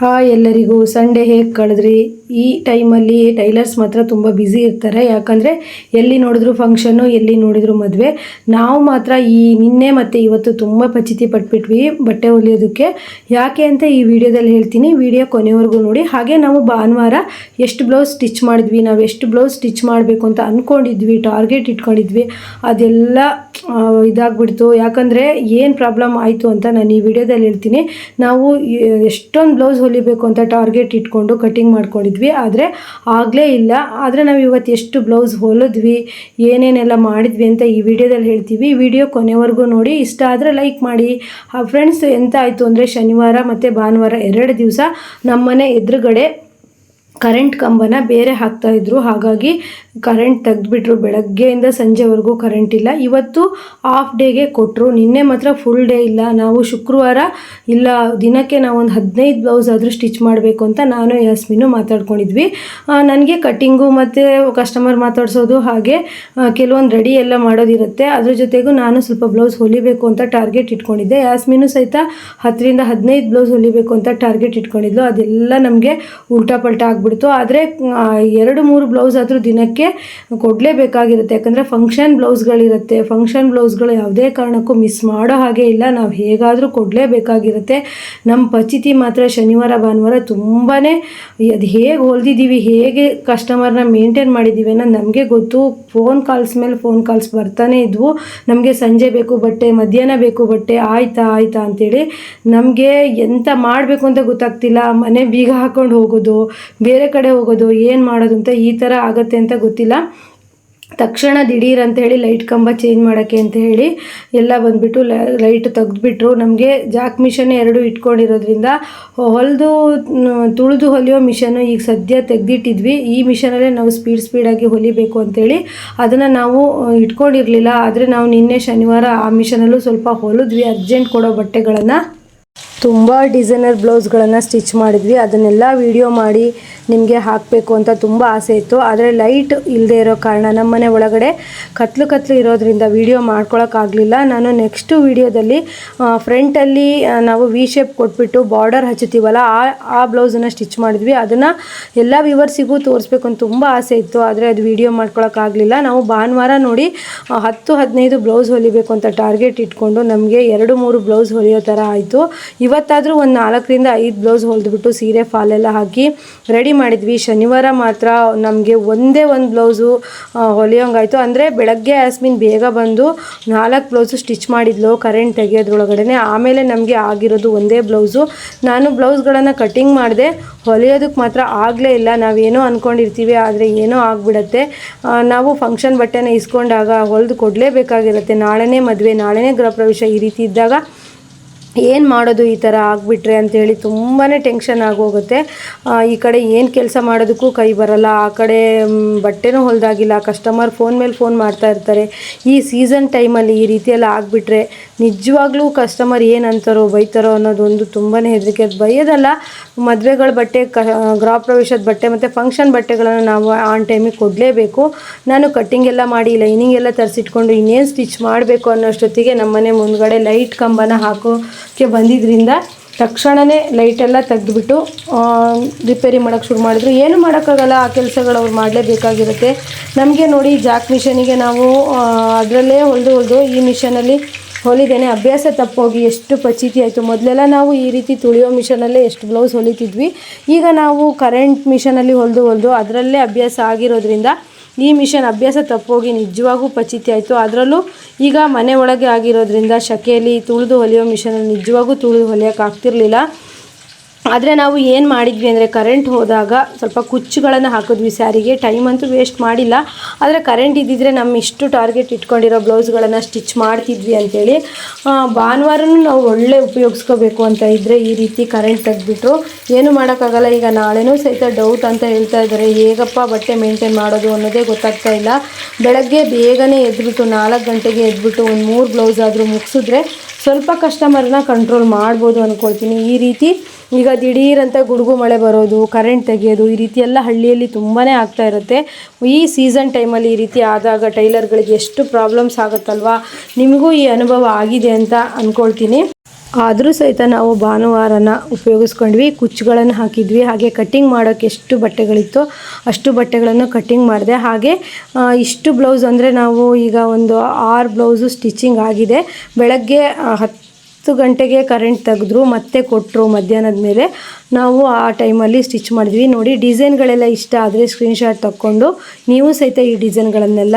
Hi ಎಲ್ಲರಿಗೂ. Sunday ಹೇಗೆ ಕಳೆದ್ರಿ? ಈ ಟೈಮಲ್ಲಿ ಟೈಲರ್ಸ್ ಮಾತ್ರ ತುಂಬ ಬ್ಯುಸಿ ಇರ್ತಾರೆ. ಯಾಕಂದರೆ ಎಲ್ಲಿ ನೋಡಿದ್ರು ಫಂಕ್ಷನ್ನು, ಎಲ್ಲಿ ನೋಡಿದ್ರು ಮದುವೆ. ನಾವು ಮಾತ್ರ ಈ ನಿನ್ನೆ ಮತ್ತು ಇವತ್ತು ತುಂಬ ಪಚಿತಿ ಪಟ್ಬಿಟ್ವಿ ಬಟ್ಟೆ ಹೊಲಿಯೋದಕ್ಕೆ. ಯಾಕೆ ಅಂತ ಈ ವಿಡಿಯೋದಲ್ಲಿ ಹೇಳ್ತೀನಿ. ವಿಡಿಯೋ ಕೊನೆವರೆಗೂ ನೋಡಿ. ಹಾಗೆ ನಾವು ಭಾನುವಾರ ಎಷ್ಟು ಬ್ಲೌಸ್ ಸ್ಟಿಚ್ ಮಾಡಿದ್ವಿ, ನಾವು ಎಷ್ಟು ಬ್ಲೌಸ್ ಸ್ಟಿಚ್ ಮಾಡಬೇಕು ಅಂತ ಅಂದ್ಕೊಂಡಿದ್ವಿ ಟಾರ್ಗೆಟ್ ಇಟ್ಕೊಂಡಿದ್ವಿ. ಅದೆಲ್ಲ ಇದಾಗ್ಬಿಡ್ತು. ಯಾಕಂದರೆ ಏನು ಪ್ರಾಬ್ಲಮ್ ಆಯಿತು ಅಂತ ನಾನು ಈ ವಿಡಿಯೋದಲ್ಲಿ ಹೇಳ್ತೀನಿ. ನಾವು ಎಷ್ಟೊಂದು ಬ್ಲೌಸ್ ಹೊಲಿಬೇಕು ಅಂತ ಟಾರ್ಗೆಟ್ ಇಟ್ಕೊಂಡು ಕಟಿಂಗ್ ಮಾಡ್ಕೊಂಡಿದ್ವಿ. ಆದರೆ ಆಗಲೇ ಇಲ್ಲ. ಆದರೆ ನಾವು ಇವತ್ತು ಎಷ್ಟು ಬ್ಲೌಸ್ ಹೊಲಿದ್ವಿ, ಏನೇನೆಲ್ಲ ಮಾಡಿದ್ವಿ ಅಂತ ಈ ವಿಡಿಯೋದಲ್ಲಿ ಹೇಳ್ತೀವಿ. ವಿಡಿಯೋ ಕೊನೆವರೆಗೂ ನೋಡಿ. ಇಷ್ಟ ಆದರೆ ಲೈಕ್ ಮಾಡಿ. ಫ್ರೆಂಡ್ಸ್ ಎಂತ ಆಯಿತು ಅಂದರೆ ಶನಿವಾರ ಮತ್ತು ಭಾನುವಾರ ಎರಡು ದಿವಸ ನಮ್ಮನೆ ಎದುರುಗಡೆ ಕರೆಂಟ್ ಕಂಬನ ಬೇರೆ ಹಾಕ್ತಾ ಇದ್ರು. ಹಾಗಾಗಿ ಕರೆಂಟ್ ತೆಗೆದ್ಬಿಟ್ರು. ಬೆಳಗ್ಗೆಯಿಂದ ಸಂಜೆವರೆಗೂ ಕರೆಂಟ್ ಇಲ್ಲ. ಇವತ್ತು ಹಾಫ್ ಡೇಗೆ ಕೊಟ್ಟರು ನಿನ್ನೆ ಮಾತ್ರ ಫುಲ್ ಡೇ ಇಲ್ಲ. ನಾವು ಶುಕ್ರವಾರ ಇಲ್ಲ, ದಿನಕ್ಕೆ ನಾವು ಒಂದು ಹದಿನೈದು ಬ್ಲೌಸ್ ಆದರೂ ಸ್ಟಿಚ್ ಮಾಡಬೇಕು ಅಂತ ನಾನು ಯಾಸ್ಮಿನು ಮಾತಾಡ್ಕೊಂಡಿದ್ವಿ. ನನಗೆ ಕಟ್ಟಿಂಗು ಮತ್ತು ಕಸ್ಟಮರ್ ಮಾತಾಡ್ಸೋದು ಹಾಗೆ ಕೆಲವೊಂದು ರೆಡಿ ಎಲ್ಲ ಮಾಡೋದಿರುತ್ತೆ. ಅದ್ರ ಜೊತೆಗೂ ನಾನು ಸ್ವಲ್ಪ ಬ್ಲೌಸ್ ಹೊಲಿಬೇಕು ಅಂತ ಟಾರ್ಗೆಟ್ ಇಟ್ಕೊಂಡಿದ್ದೆ. ಯಾಸ್ಮಿನು ಸಹಿತ ಹತ್ತರಿಂದ ಹದಿನೈದು ಬ್ಲೌಸ್ ಹೊಲಿಬೇಕು ಅಂತ ಟಾರ್ಗೆಟ್ ಇಟ್ಕೊಂಡಿದ್ಲು. ಅದೆಲ್ಲ ನಮಗೆ ಉಲ್ಟಾ ಪಲ್ಟಾ ಆಗ್ಬಿಡ್ತು ಆದರೆ ಎರಡು ಮೂರು ಬ್ಲೌಸ್ ಆದರೂ ದಿನಕ್ಕೆ ಕೊಡಲೇಬೇಕಾಗಿರುತ್ತೆ. ಯಾಕಂದರೆ ಫಂಕ್ಷನ್ ಬ್ಲೌಸ್ಗಳಿರುತ್ತೆ. ಫಂಕ್ಷನ್ ಬ್ಲೌಸ್ಗಳು ಯಾವುದೇ ಕಾರಣಕ್ಕೂ ಮಿಸ್ ಮಾಡೋ ಹಾಗೆ ಇಲ್ಲ. ನಾವು ಹೇಗಾದರೂ ಕೊಡಲೇಬೇಕಾಗಿರುತ್ತೆ. ನಮ್ಮ ಪಚಿತಿ ಮಾತ್ರ ಶನಿವಾರ, ಭಾನುವಾರ ತುಂಬಾ ಅದು ಹೇಗೆ ಹೊಲ್ದಿದ್ದೀವಿ, ಹೇಗೆ ಕಸ್ಟಮರ್ನ ಮೇಂಟೈನ್ ಮಾಡಿದ್ದೀವಿ ಅನ್ನೋದು ನಮಗೆ ಗೊತ್ತು. ಫೋನ್ ಕಾಲ್ಸ್ ಮೇಲೆ ಫೋನ್ ಕಾಲ್ಸ್ ಬರ್ತಾನೆ ಇದ್ವು. ನಮಗೆ ಸಂಜೆ ಬೇಕು ಬಟ್ಟೆ, ಮಧ್ಯಾಹ್ನ ಬೇಕು ಬಟ್ಟೆ, ಆಯ್ತಾ ಆಯ್ತಾ ಅಂತೇಳಿ ನಮಗೆ ಎಂತ ಮಾಡಬೇಕು ಅಂತ ಗೊತ್ತಾಗ್ತಿಲ್ಲ. ಮನೆ ಬೀಗ ಹಾಕೊಂಡು ಹೋಗೋದು, ಬೇರೆ ಕಡೆ ಹೋಗೋದು, ಏನು ಮಾಡೋದು ಅಂತ ಈ ಥರ ಆಗುತ್ತೆ ಅಂತ ಗೊತ್ತಿಲ್ಲ. ತಕ್ಷಣ ದಿಢೀರ್ ಅಂತ ಹೇಳಿ ಲೈಟ್ ಕಂಬ ಚೇಂಜ್ ಮಾಡೋಕ್ಕೆ ಅಂತ ಹೇಳಿ ಎಲ್ಲ ಬಂದುಬಿಟ್ಟು ಲೈಟ್ ತೆಗೆದುಬಿಟ್ರು. ನಮಗೆ ಜಾಕ್ ಮಿಷನ್ ಎರಡು ಇಟ್ಕೊಂಡಿರೋದ್ರಿಂದ ಹೊಲಿದು ತುಳಿದು ಹೊಲಿಯೋ ಮಿಷನ್ನು ಈಗ ಸದ್ಯ ತೆಗೆದಿಟ್ಟಿದ್ವಿ. ಈ ಮಿಷನಲ್ಲೇ ನಾವು ಸ್ಪೀಡ್ ಸ್ಪೀಡಾಗಿ ಹೊಲಿಬೇಕು ಅಂತೇಳಿ ಅದನ್ನು ನಾವು ಇಟ್ಕೊಂಡಿರಲಿಲ್ಲ. ಆದರೆ ನಾವು ನಿನ್ನೆ ಶನಿವಾರ ಆ ಮಿಷನಲ್ಲೂ ಸ್ವಲ್ಪ ಹೊಲಿದ್ವಿ. ಅರ್ಜೆಂಟ್ ಕೊಡೋ ಬಟ್ಟೆಗಳನ್ನು. ತುಂಬ ಡಿಸೈನರ್ ಬ್ಲೌಸ್ಗಳನ್ನು ಸ್ಟಿಚ್ ಮಾಡಿದ್ವಿ. ಅದನ್ನೆಲ್ಲ ವಿಡಿಯೋ ಮಾಡಿ ನಿಮಗೆ ಹಾಕಬೇಕು ಅಂತ ತುಂಬ ಆಸೆ ಇತ್ತು. ಆದರೆ ಲೈಟ್ ಇಲ್ಲದೆ ಇರೋ ಕಾರಣ ನಮ್ಮನೆ ಒಳಗಡೆ ಕತ್ಲು ಕತ್ಲು ಇರೋದ್ರಿಂದ ವಿಡಿಯೋ ಮಾಡ್ಕೊಳಕ್ಕಾಗಲಿಲ್ಲ ನಾನು ನೆಕ್ಸ್ಟು ವಿಡಿಯೋದಲ್ಲಿ ಫ್ರಂಟಲ್ಲಿ ನಾವು ವಿ ಶೇಪ್ ಕೊಟ್ಬಿಟ್ಟು ಬಾರ್ಡರ್ ಹಚ್ಚುತ್ತೀವಲ್ಲ, ಆ ಆ ಬ್ಲೌಸನ್ನು ಸ್ಟಿಚ್ ಮಾಡಿದ್ವಿ. ಅದನ್ನು ಎಲ್ಲ ವ್ಯೂವರ್ಸಿಗೂ ತೋರಿಸ್ಬೇಕು ಅಂತ ತುಂಬ ಆಸೆ ಇತ್ತು. ಆದರೆ ಅದು ವಿಡಿಯೋ ಮಾಡ್ಕೊಳಕ್ಕಾಗಲಿಲ್ಲ ನಾವು ಭಾನುವಾರ ನೋಡಿ ಹತ್ತು ಹದಿನೈದು ಬ್ಲೌಸ್ ಹೊಲಿಬೇಕು ಅಂತ ಟಾರ್ಗೆಟ್ ಇಟ್ಕೊಂಡು ನಮಗೆ ಎರಡು ಮೂರು ಬ್ಲೌಸ್ ಹೊಲಿಯೋ ಥರ ಆಯಿತು. ಇವತ್ತಾದರೂ ಒಂದು ನಾಲ್ಕರಿಂದ ಐದು ಬ್ಲೌಸ್ ಹೊಲಿದ್ಬಿಟ್ಟು ಸೀರೆ ಫಾಲೆಲ್ಲ ಹಾಕಿ ರೆಡಿ ಮಾಡಿದ್ವಿ. ಶನಿವಾರ ಮಾತ್ರ ನಮಗೆ ಒಂದೇ ಒಂದು ಬ್ಲೌಸು ಹೊಲಿಯೋಂಗಾಯಿತು. ಅಂದರೆ ಬೆಳಗ್ಗೆ ಆಸ್ಮಿನ್ ಬೇಗ ಬಂದು ನಾಲ್ಕು ಬ್ಲೌಸು ಸ್ಟಿಚ್ ಮಾಡಿದ್ಲು ಕರೆಂಟ್ ತೆಗೆಯೋದ್ರೊಳಗಡೆ ಆಮೇಲೆ ನಮಗೆ ಆಗಿರೋದು ಒಂದೇ ಬ್ಲೌಸು. ನಾನು ಬ್ಲೌಸ್ಗಳನ್ನು ಕಟ್ಟಿಂಗ್ ಮಾಡಿದೆ. ಹೊಲಿಯೋದಕ್ಕೆ ಮಾತ್ರ ಆಗಲೇ ಇಲ್ಲ. ನಾವೇನೋ ಅಂದ್ಕೊಂಡಿರ್ತೀವಿ ಆದರೆ ಏನೋ ಆಗಿಬಿಡತ್ತೆ. ನಾವು ಫಂಕ್ಷನ್ ಬಟ್ಟೆನ ಇಸ್ಕೊಂಡಾಗ ಹೊಲಿದು ಕೊಡಲೇಬೇಕಾಗಿರುತ್ತೆ. ನಾಳೆನೇ ಮದುವೆ, ನಾಳೆನೇ ಗೃಹ ಪ್ರವೇಶ ಈ ರೀತಿ ಇದ್ದಾಗ ಏನು ಮಾಡೋದು ಈ ಥರ ಆಗಿಬಿಟ್ರೆ ಅಂತೇಳಿ ತುಂಬಾ ಟೆನ್ಷನ್ ಆಗೋಗುತ್ತೆ. ಈ ಕಡೆ ಏನು ಕೆಲಸ ಮಾಡೋದಕ್ಕೂ ಕೈ ಬರಲ್ಲ. ಆ ಕಡೆ ಬಟ್ಟೆನೂ ಹೊಲ್ದಾಗಿಲ್ಲ. ಕಸ್ಟಮರ್ ಫೋನ್ ಮೇಲೆ ಫೋನ್ ಮಾಡ್ತಾ ಇರ್ತಾರೆ. ಈ ಸೀಸನ್ ಟೈಮಲ್ಲಿ ಈ ರೀತಿಯೆಲ್ಲ ಆಗಿಬಿಟ್ರೆ ನಿಜವಾಗ್ಲೂ ಕಸ್ಟಮರ್ ಏನು ಅಂತಾರೋ ಬೈತಾರೋ ಅನ್ನೋದೊಂದು ತುಂಬಾ ಹೆದರಿಕೆ. ಅದು ಬೈಯೋದಲ್ಲ, ಮದುವೆಗಳ ಬಟ್ಟೆ, ಕ ಗೃಹ ಪ್ರವೇಶದ ಬಟ್ಟೆ ಮತ್ತು ಫಂಕ್ಷನ್ ಬಟ್ಟೆಗಳನ್ನು ನಾವು ಆನ್ ಟೈಮಿಗೆ ಕೊಡಲೇಬೇಕು. ನಾನು ಕಟ್ಟಿಂಗ್ ಎಲ್ಲ ಮಾಡಿ ಲೈನಿಂಗ್ ಎಲ್ಲ ತರಿಸಿಟ್ಕೊಂಡು ಇನ್ನೇನು ಸ್ಟಿಚ್ ಮಾಡಬೇಕು ಅನ್ನೋಷ್ಟೊತ್ತಿಗೆ ನಮ್ಮನೆ ಮುಂದ್ಗಡೆ ಲೈಟ್ ಕಂಬನ ಹಾಕೋಕ್ಕೆ ಬಂದಿದ್ದರಿಂದ ತಕ್ಷಣವೇ ಲೈಟೆಲ್ಲ ತೆಗೆದುಬಿಟ್ಟು ರಿಪೇರಿ ಮಾಡೋಕ್ಕೆ ಶುರು ಮಾಡಿದ್ರು. ಏನು ಮಾಡೋಕ್ಕಾಗಲ್ಲ, ಆ ಕೆಲಸಗಳು ಅವ್ರು ಮಾಡಲೇಬೇಕಾಗಿರುತ್ತೆ ನಮಗೆ ನೋಡಿ, ಜಾಕ್ ಮಿಷನಿಗೆ ನಾವು ಅದರಲ್ಲೇ ಹೊಲಿದು ಹೊಲಿದು ಈ ಮಿಷನಲ್ಲಿ ಹೊಲಿದೇನೆ. ಅಭ್ಯಾಸ ತಪ್ಪೋಗಿ ಎಷ್ಟು ಪಚೀತಿ ಆಯಿತು. ಮೊದಲೆಲ್ಲ ನಾವು ಈ ರೀತಿ ತುಳಿಯೋ ಮಿಷನಲ್ಲೇ ಎಷ್ಟು ಬ್ಲೌಸ್ ಹೊಲಿತಿದ್ವಿ. ಈಗ ನಾವು ಕರೆಂಟ್ ಮಿಷನಲ್ಲಿ ಹೊಲಿದು ಹೊಲಿದು ಅದರಲ್ಲೇ ಅಭ್ಯಾಸ ಆಗಿರೋದ್ರಿಂದ ಈ ಮಿಷನ್ ಅಭ್ಯಾಸ ತಪ್ಪೋಗಿ ನಿಜವಾಗೂ ಪಚಿತಿ ಆಯಿತು. ಅದರಲ್ಲೂ ಈಗ ಮನೆ ಒಳಗೆ ಆಗಿರೋದ್ರಿಂದ ಶಕೆಯಲ್ಲಿ ತುಳಿದು ಹೊಲಿಯೋ ಮಿಷನಲ್ಲಿ ನಿಜವಾಗೂ ತುಳಿದು ಹೊಲಿಯೋಕೆ ಆಗ್ತಿರ್ಲಿಲ್ಲ. ಆದರೆ ನಾವು ಏನು ಮಾಡಿದ್ವಿ ಅಂದರೆ ಕರೆಂಟ್ ಹೋದಾಗ ಸ್ವಲ್ಪ ಕುಚ್ಚುಗಳನ್ನು ಹಾಕಿದ್ವಿ ಸ್ಯಾರಿಗೆ. ಟೈಮ್ ಅಂತೂ ವೇಸ್ಟ್ ಮಾಡಿಲ್ಲ. ಆದರೆ ಕರೆಂಟ್ ಇದ್ದಿದ್ರೆ ನಮ್ಮ ಇಷ್ಟು ಟಾರ್ಗೆಟ್ ಇಟ್ಕೊಂಡಿರೋ ಬ್ಲೌಸ್ಗಳನ್ನು ಸ್ಟಿಚ್ ಮಾಡ್ತಿದ್ವಿ ಅಂತೇಳಿ. ಆ, ಭಾನುವಾರನೂ ನಾವು ಒಳ್ಳೆ ಉಪಯೋಗಿಸ್ಕೋಬೇಕು ಅಂತ ಇದ್ದರೆ ಈ ರೀತಿ ಕರೆಂಟ್ ತೆಗೆದ್ಬಿಟ್ರು. ಏನು ಮಾಡೋಕ್ಕಾಗಲ್ಲ. ಈಗ ನಾಳೆನೂ ಸಹಿತ ಡೌಟ್ ಅಂತ ಹೇಳ್ತಾ ಇದ್ದಾರೆ. ಹೇಗಪ್ಪ ಬಟ್ಟೆ ಮೇಂಟೈನ್ ಮಾಡೋದು ಅನ್ನೋದೇ ಗೊತ್ತಾಗ್ತಾ ಇಲ್ಲ. ಬೆಳಗ್ಗೆ ಬೇಗನೆ ಎದ್ಬಿಟ್ಟು ನಾಲ್ಕು ಗಂಟೆಗೆ ಎದ್ಬಿಟ್ಟು ಒಂದು ಮೂರು ಬ್ಲೌಸ್ ಆದರೂ ಮುಗಿಸಿದ್ರೆ ಸ್ವಲ್ಪ ಕಸ್ಟಮರ್ನ ಕಂಟ್ರೋಲ್ ಮಾಡ್ಬೋದು ಅಂದ್ಕೊಳ್ತೀನಿ ಈ ರೀತಿ ಈಗ ದಿಢೀರಂತ ಗುಡುಗು ಮಳೆ ಬರೋದು ಕರೆಂಟ್ ತೆಗೆಯೋದು, ಈ ರೀತಿ ಎಲ್ಲ ಹಳ್ಳಿಯಲ್ಲಿ ತುಂಬಾ ಆಗ್ತಾ ಇರುತ್ತೆ. ಈ ಸೀಸನ್ ಟೈಮಲ್ಲಿ ಈ ರೀತಿ ಆದಾಗ ಟೈಲರ್ಗಳಿಗೆ ಎಷ್ಟು ಪ್ರಾಬ್ಲಮ್ಸ್ ಆಗುತ್ತಲ್ವಾ? ನಿಮಗೂ ಈ ಅನುಭವ ಆಗಿದೆ ಅಂತ ಅಂದ್ಕೊಳ್ತೀನಿ ಆದರೂ ಸಹಿತ ನಾವು ಭಾನುವಾರನ ಉಪಯೋಗಿಸ್ಕೊಂಡ್ವಿ, ಕುಚ್ಚುಗಳನ್ನು ಹಾಕಿದ್ವಿ. ಹಾಗೆ ಕಟ್ಟಿಂಗ್ ಮಾಡೋಕ್ಕೆ ಎಷ್ಟು ಬಟ್ಟೆಗಳಿತ್ತು ಅಷ್ಟು ಬಟ್ಟೆಗಳನ್ನು ಕಟ್ಟಿಂಗ್ ಮಾಡಿದೆ. ಹಾಗೆ ಇಷ್ಟು ಬ್ಲೌಸ್ ಅಂದರೆ ನಾವು ಈಗ ಒಂದು ಆರು ಬ್ಲೌಸು ಸ್ಟಿಚಿಂಗ್ ಆಗಿದೆ. ಬೆಳಗ್ಗೆ ಹತ್ತು ಗಂಟೆಗೆ ಕರೆಂಟ್ ತೆಗೆದ್ರು, ಮತ್ತೆ ಕೊಟ್ಟರು ಮಧ್ಯಾಹ್ನದ ಮೇಲೆ. ನಾವು ಆ ಟೈಮಲ್ಲಿ ಸ್ಟಿಚ್ ಮಾಡಿದ್ವಿ. ನೋಡಿ ಡಿಸೈನ್ಗಳೆಲ್ಲ ಇಷ್ಟ ಆದರೆ ಸ್ಕ್ರೀನ್ಶಾಟ್ ತಗೊಂಡು ನೀವು ಸಹಿತ ಈ ಡಿಸೈನ್ಗಳನ್ನೆಲ್ಲ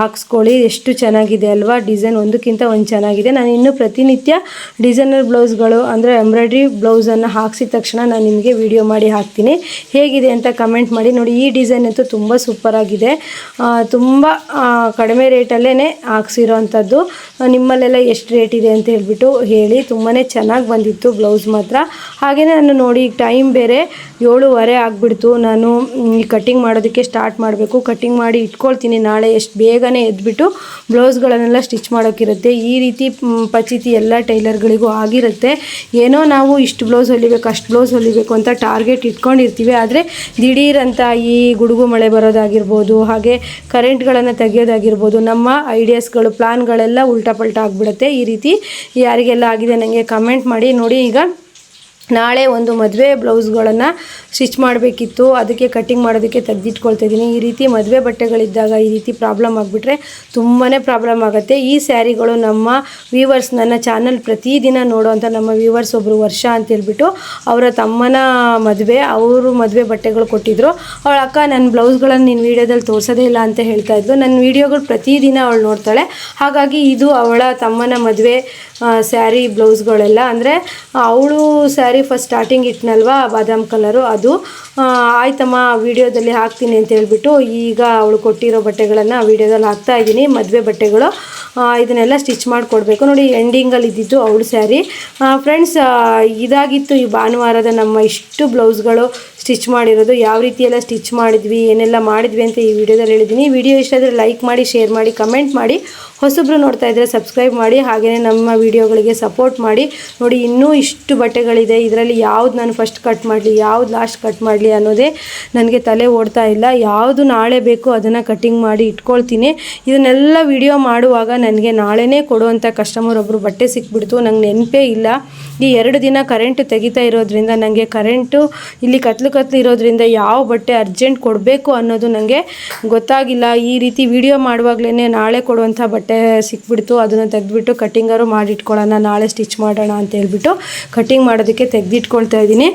ಹಾಕ್ಸ್ಕೊಳ್ಳಿ. ಎಷ್ಟು ಚೆನ್ನಾಗಿದೆ ಅಲ್ವಾ? ಡಿಸೈನ್ ಒಂದಕ್ಕಿಂತ ಒಂದು ಚೆನ್ನಾಗಿದೆ. ನಾನು ಇನ್ನೂ ಪ್ರತಿನಿತ್ಯ ಡಿಸೈನರ್ ಬ್ಲೌಸ್ಗಳು, ಅಂದರೆ ಎಂಬ್ರಾಯ್ಡ್ರಿ ಬ್ಲೌಸನ್ನು ಹಾಕ್ಸಿದ ತಕ್ಷಣ ನಾನು ನಿಮಗೆ ವಿಡಿಯೋ ಮಾಡಿ ಹಾಕ್ತೀನಿ. ಹೇಗಿದೆ ಅಂತ ಕಮೆಂಟ್ ಮಾಡಿ. ನೋಡಿ, ಈ ಡಿಸೈನ್ ಅಂತೂ ತುಂಬ ಸೂಪರಾಗಿದೆ ತುಂಬ ಕಡಿಮೆ ರೇಟಲ್ಲೇ ಹಾಕ್ಸಿರೋ ಅಂಥದ್ದು ನಿಮ್ಮಲ್ಲೆಲ್ಲ ಎಷ್ಟು ರೇಟ್ ಇದೆ ಅಂತ ಹೇಳಿಬಿಟ್ಟು ಹೇಳಿ. ತುಂಬಾ ಚೆನ್ನಾಗಿ ಬಂದಿತ್ತು ಬ್ಲೌಸ್ ಮಾತ್ರ. ಹಾಗೆಯೇ ನಾನು ನೋಡಿ, ಈಗ ಟೈಮ್ ಬೇರೆ ಏಳುವರೆ ಆಗಿಬಿಡ್ತು. ನಾನು ಈ ಕಟ್ಟಿಂಗ್ ಮಾಡೋದಕ್ಕೆ ಸ್ಟಾರ್ಟ್ ಮಾಡಬೇಕು. ಕಟ್ಟಿಂಗ್ ಮಾಡಿ ಇಟ್ಕೊಳ್ತೀನಿ. ನಾಳೆ ಎಷ್ಟು ಬೇಗನೆ ಎದ್ಬಿಟ್ಟು ಬ್ಲೌಸ್ಗಳನ್ನೆಲ್ಲ ಸ್ಟಿಚ್ ಮಾಡೋಕ್ಕಿರುತ್ತೆ ಈ ರೀತಿ ಪಚಿತಿ ಎಲ್ಲ ಟೈಲರ್ಗಳಿಗೂ ಆಗಿರುತ್ತೆ. ಏನೋ ನಾವು ಇಷ್ಟು ಬ್ಲೌಸ್ ಹೊಲಿಬೇಕು, ಅಷ್ಟು ಬ್ಲೌಸ್ ಹೊಲಿಬೇಕು ಅಂತ ಟಾರ್ಗೆಟ್ ಇಟ್ಕೊಂಡಿರ್ತೀವಿ. ಆದರೆ ದಿಢೀರಂತ ಈ ಗುಡುಗು ಮಳೆ ಬರೋದಾಗಿರ್ಬೋದು, ಹಾಗೆ ಕರೆಂಟ್ಗಳನ್ನು ತೆಗೆಯೋದಾಗಿರ್ಬೋದು, ನಮ್ಮ ಐಡಿಯಾಸ್ಗಳು, ಪ್ಲಾನ್ಗಳೆಲ್ಲ ಉಲ್ಟಾ ಪಲ್ಟಾ ಆಗಿಬಿಡುತ್ತೆ. ಈ ರೀತಿ ಯಾರಿಗೆಲ್ಲ ಆಗಿದೆ ನನಗೆ ಕಮೆಂಟ್ ಮಾಡಿ ನೋಡಿ. ಈಗ ನಾಳೆ ಒಂದು ಮದುವೆ ಬ್ಲೌಸ್ಗಳನ್ನು ಸ್ಟಿಚ್ ಮಾಡಬೇಕಿತ್ತು. ಅದಕ್ಕೆ ಕಟ್ಟಿಂಗ್ ಮಾಡೋದಕ್ಕೆ ತೆಗೆದಿಟ್ಕೊಳ್ತಾ ಇದ್ದೀನಿ. ಈ ರೀತಿ ಮದುವೆ ಬಟ್ಟೆಗಳಿದ್ದಾಗ ಈ ರೀತಿ ಪ್ರಾಬ್ಲಮ್ ಆಗಿಬಿಟ್ರೆ ತುಂಬಾ ಪ್ರಾಬ್ಲಮ್ ಆಗುತ್ತೆ. ಈ ಸ್ಯಾರಿಗಳು ನಮ್ಮ ವ್ಯೂವರ್ಸ್ ನನ್ನ ಚಾನಲ್ ಪ್ರತಿದಿನ ನೋಡೋವಂಥ ನಮ್ಮ ವ್ಯೂವರ್ಸ್ ಒಬ್ಬರು ವರ್ಷ ಅಂತ ಹೇಳ್ಬಿಟ್ಟು ಅವರ ತಮ್ಮನ ಮದುವೆ, ಅವರು ಮದುವೆ ಬಟ್ಟೆಗಳು ಕೊಟ್ಟಿದ್ರು. ಅವಳ ಅಕ್ಕ ನನ್ನ ಬ್ಲೌಸ್ಗಳನ್ನು ನೀನು ವೀಡಿಯೋದಲ್ಲಿ ತೋರಿಸೋದೇ ಇಲ್ಲ ಅಂತ ಹೇಳ್ತಾ ಇದ್ಲು ನನ್ನ ವೀಡಿಯೋಗಳು ಪ್ರತಿದಿನ ಅವಳು ನೋಡ್ತಾಳೆ. ಹಾಗಾಗಿ ಇದು ಅವಳ ತಮ್ಮನ ಮದುವೆ ಸ್ಯಾರಿ, ಬ್ಲೌಸ್ಗಳೆಲ್ಲ. ಅಂದರೆ ಅವಳು ಸ್ಯಾರಿ ಫಸ್ಟ್ ಸ್ಟಾರ್ಟಿಂಗ್ ಇಟ್ನಲ್ವಾ, ಬಾದಾಮ್ ಕಲರು. ಅದು ಆಯ್ತಮ್ಮ, ವಿಡಿಯೋದಲ್ಲಿ ಹಾಕ್ತೀನಿ ಅಂತ ಹೇಳ್ಬಿಟ್ಟು ಈಗ ಅವಳು ಕೊಟ್ಟಿರೋ ಬಟ್ಟೆಗಳನ್ನು ವಿಡಿಯೋದಲ್ಲಿ ಹಾಕ್ತಾ ಇದ್ದೀನಿ. ಮದುವೆ ಬಟ್ಟೆಗಳು ಇದನ್ನೆಲ್ಲ ಸ್ಟಿಚ್ ಮಾಡಿಕೊಡ್ಬೇಕು. ನೋಡಿ ಎಂಡಿಂಗಲ್ಲಿ ಇದ್ದಿದ್ದು ಅವಳು ಸ್ಯಾರಿ ಫ್ರೆಂಡ್ಸ್ ಇದಾಗಿತ್ತು ಈ ಭಾನುವಾರದ ನಮ್ಮ ಇಷ್ಟು ಬ್ಲೌಸ್ಗಳು ಸ್ಟಿಚ್ ಮಾಡಿರೋದು. ಯಾವ ರೀತಿಯೆಲ್ಲ ಸ್ಟಿಚ್ ಮಾಡಿದ್ವಿ, ಏನೆಲ್ಲ ಮಾಡಿದ್ವಿ ಅಂತ ಈ ವಿಡಿಯೋದಲ್ಲಿ ಹೇಳಿದ್ದೀನಿ. ವಿಡಿಯೋ ಇಷ್ಟ ಆದರೆ ಲೈಕ್ ಮಾಡಿ ಶೇರ್ ಮಾಡಿ ಕಮೆಂಟ್ ಮಾಡಿ. ಹೊಸಬ್ರು ನೋಡ್ತಾ ಇದ್ದರೆ ಸಬ್ಸ್ಕ್ರೈಬ್ ಮಾಡಿ. ಹಾಗೆಯೇ ನಮ್ಮ ವಿಡಿಯೋಗಳಿಗೆ ಸಪೋರ್ಟ್ ಮಾಡಿ. ನೋಡಿ, ಇನ್ನೂ ಇಷ್ಟು ಬಟ್ಟೆಗಳಿದೆ ಇದರಲ್ಲಿ ಯಾವ್ದು ನಾನು ಫಸ್ಟ್ ಕಟ್ ಮಾಡಲಿ, ಯಾವ್ದು ಲಾಸ್ಟ್ ಕಟ್ ಮಾಡಲಿ ಅನ್ನೋದೇ ನನಗೆ ತಲೆ ಓಡ್ತಾ ಇಲ್ಲ. ಯಾವುದು ನಾಳೆ ಬೇಕು ಅದನ್ನು ಕಟ್ಟಿಂಗ್ ಮಾಡಿ ಇಟ್ಕೊಳ್ತೀನಿ. ಇದನ್ನೆಲ್ಲ ವಿಡಿಯೋ ಮಾಡುವಾಗ ನನಗೆ ನಾಳೆನೇ ಕೊಡುವಂಥ ಕಸ್ಟಮರ್ ಒಬ್ಬರು ಬಟ್ಟೆ ಸಿಕ್ಬಿಡ್ತು. ನಂಗೆ ನೆನಪೇ ಇಲ್ಲ. ಈ ಎರಡು ದಿನ ಕರೆಂಟು ತೆಗಿತಾ ಇರೋದ್ರಿಂದ ನನಗೆ ಕರೆಂಟು ಇಲ್ಲಿ ಕತ್ಲು ಕತ್ಲು ಇರೋದ್ರಿಂದ ಯಾವ ಬಟ್ಟೆ ಅರ್ಜೆಂಟ್ ಕೊಡಬೇಕು ಅನ್ನೋದು ನನಗೆ ಗೊತ್ತಾಗಿಲ್ಲ. ಈ ರೀತಿ ವಿಡಿಯೋ ಮಾಡುವಾಗಲೇ ನಾಳೆ ಕೊಡುವಂಥ ಬಟ್ಟೆ ಸಿಕ್ಬಿಡ್ತು. ಅದನ್ನು ತೆಗೆದ್ಬಿಟ್ಟು ಕಟ್ಟಿಂಗಾರು ಮಾಡಿಟ್ಕೊಳ್ಳೋಣ. ನಾಳೆ ಸ್ಟಿಚ್ ಮಾಡೋಣ ಅಂತ ಹೇಳ್ಬಿಟ್ಟು ಕಟ್ಟಿಂಗ್ ಮಾಡೋದಕ್ಕೆ ತೆಗೆದಿಟ್ಕೊಳ್ತಾ ಇದ್ದೀನಿ.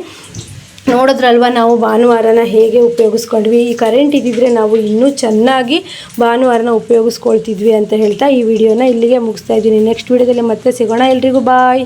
ನೋಡಿದ್ರಲ್ವ ನಾವು ಭಾನುವಾರನ ಹೇಗೆ ಉಪಯೋಗಿಸ್ಕೊಂಡ್ವಿ? ಈ ಕರೆಂಟ್ ಇದ್ದಿದ್ರೆ ನಾವು ಇನ್ನೂ ಚೆನ್ನಾಗಿ ಭಾನುವಾರನ ಉಪಯೋಗಿಸ್ಕೊಳ್ತಿದ್ವಿ ಅಂತ ಹೇಳ್ತಾ ಈ ವಿಡಿಯೋನ ಇಲ್ಲಿಗೆ ಮುಗಿಸ್ತಾ ಇದ್ದೀನಿ. ನೆಕ್ಸ್ಟ್ ವಿಡಿಯೋದಲ್ಲಿ ಮತ್ತೆ ಸಿಗೋಣ. ಎಲ್ರಿಗೂ ಬಾಯ್